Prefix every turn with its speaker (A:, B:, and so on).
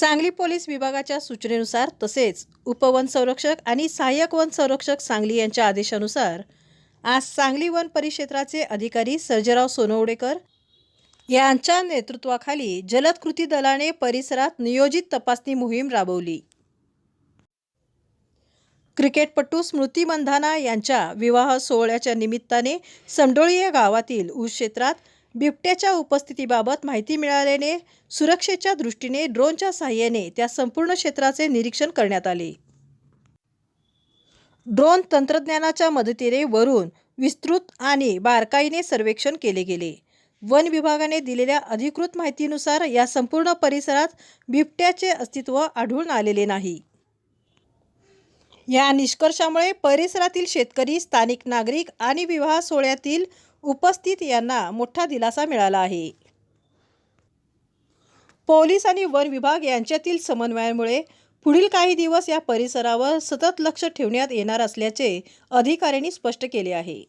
A: Sangli police विभागाच्या सूचनेनुसार तसेच उपवन संरक्षक आणि सहाय्यक वन संरक्षक सांगली यांच्या आदेशानुसार आज सांगली वन परिक्षेत्राचे अधिकारी सर्जेराव सोनवडेकर यांच्या नेतृत्वाखाली जलद कृती दलाने परिसरात नियोजित तपासणी मोहीम राबवली. क्रिकेटपटू स्मृती मंधाना यांच्या विवाह सोहळ्याच्या निमित्ताने समडोळी या गावातील ऊस क्षेत्रात बिबट्याच्या उपस्थितीबाबत माहिती मिळाल्याने सुरक्षेच्या दृष्टीने ड्रोनच्या सहाय्याने त्या संपूर्ण क्षेत्राचे निरीक्षण करण्यात आले. ड्रोन तंत्रज्ञानाच्या मदतीने वरून विस्तृत आणि बारकाईने सर्वेक्षण केले गेले. वन विभागाने दिलेल्या अधिकृत माहितीनुसार या संपूर्ण परिसरात बिबट्याचे अस्तित्व आढळून आलेले नाही. या निष्कर्षामुळे परिसरातील शेतकरी स्थानिक नागरिक आणि विवाह सोहळ्यातील उपस्थित यांना मोठा दिलासा मिळाला आहे. पोलीस आणि वन विभाग यांच्यातील समन्वयामुळे पुढील काही दिवस या परिसरावर सतत लक्ष ठेवण्यात येणार असल्याचे अधिकाऱ्यांनी स्पष्ट केले आहे.